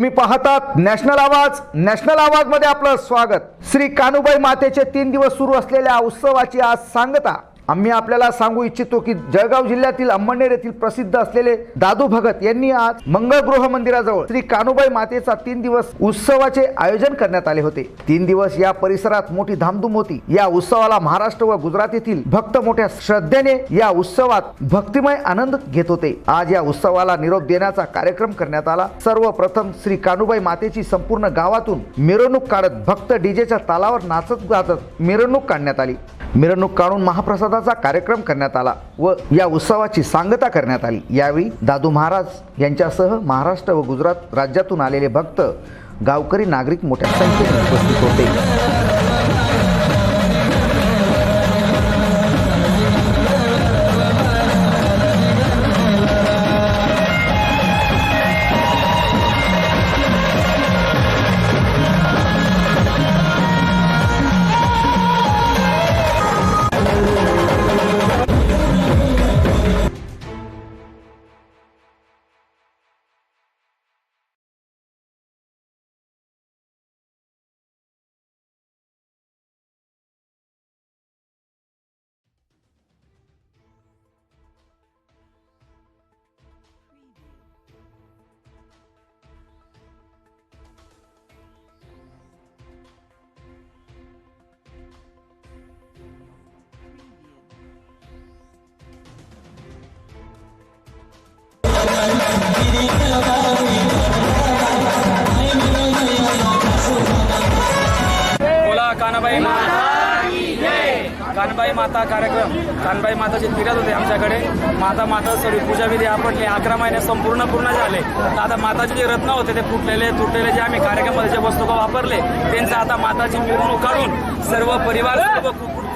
तुम्ही पाहतात नॅशनल आवाज नॅशनल आवाजमध्ये आपलं स्वागत. श्री कानुबाई मातेचे तीन दिवस सुरू असलेल्या उत्सवाची आज सांगता. आम्ही आपल्याला सांगू इच्छितो की जळगाव जिल्ह्यातील अंमळनेर येथील प्रसिद्ध असलेले दादू भगत यांनी आज मंगळगृह मंदिराजवळ श्री कानुबाई मातेचा तीन दिवस उत्सवाचे आयोजन करण्यात आले होते. तीन दिवस या परिसरात मोठी धामधूम होती. या उत्सवाला महाराष्ट्र व गुजरात येथील भक्त मोठ्या श्रद्धेने या उत्सवात भक्तिमय आनंद घेत होते. आज या उत्सवाला निरोप देण्याचा कार्यक्रम करण्यात आला. सर्वप्रथम श्री कानुबाई मातेची संपूर्ण गावातून मिरवणूक काढत भक्त डीजेच्या तालावर नाचत गाजत मिरवणूक काढण्यात आली. मिरवणूक काढून उत्सवाचा कार्यक्रम करण्यात आला व या उत्सवाची सांगता करण्यात आली. यावेळी दादू महाराज यांच्यासह महाराष्ट्र व गुजरात राज्यातून आलेले भक्त गावकरी नागरिक मोठ्या संख्येने उपस्थित होते. बोला कानाबाई माता कानबाई माता कार्यक्रम. कानबाई माताचे फिरत होते आमच्याकडे. माता माता सॉरी पूजा विधी आपटले. अकरा महिने संपूर्ण पूर्ण झाले. तर आता माताचे जे रत्न होते ते फुटलेले तुटलेले जे आम्ही कार्यक्रमामध्ये जे वस्तू वापरले त्यांचं आता माताची मिरवणूक काढून सर्व परिवार सर्व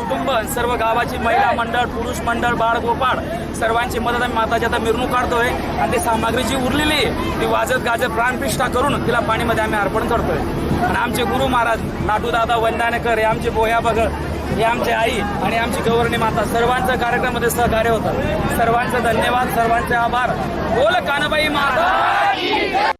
कुटुंब सर्व गावाची महिला मंडळ पुरुष मंडळ बाळ गोपाळ सर्वांची मदत आम्ही माताची आता मिरणूक काढतोय आणि ती सामग्री जी उरलेली आहे. ती वाजत गाजत प्राणप्रतिष्ठा करून तिला पाणीमध्ये आम्ही अर्पण करतोय. आणि आमचे गुरु महाराज नाटूदादा वंदानेकर हे आमचे बोया भगत हे आमची आई आणि आमची गौरणी माता सर्वांचं कार्यक्रमामध्ये सहकार्य होतं. सर्वांचं धन्यवाद सर्वांचे आभार. बोल कानबाई माता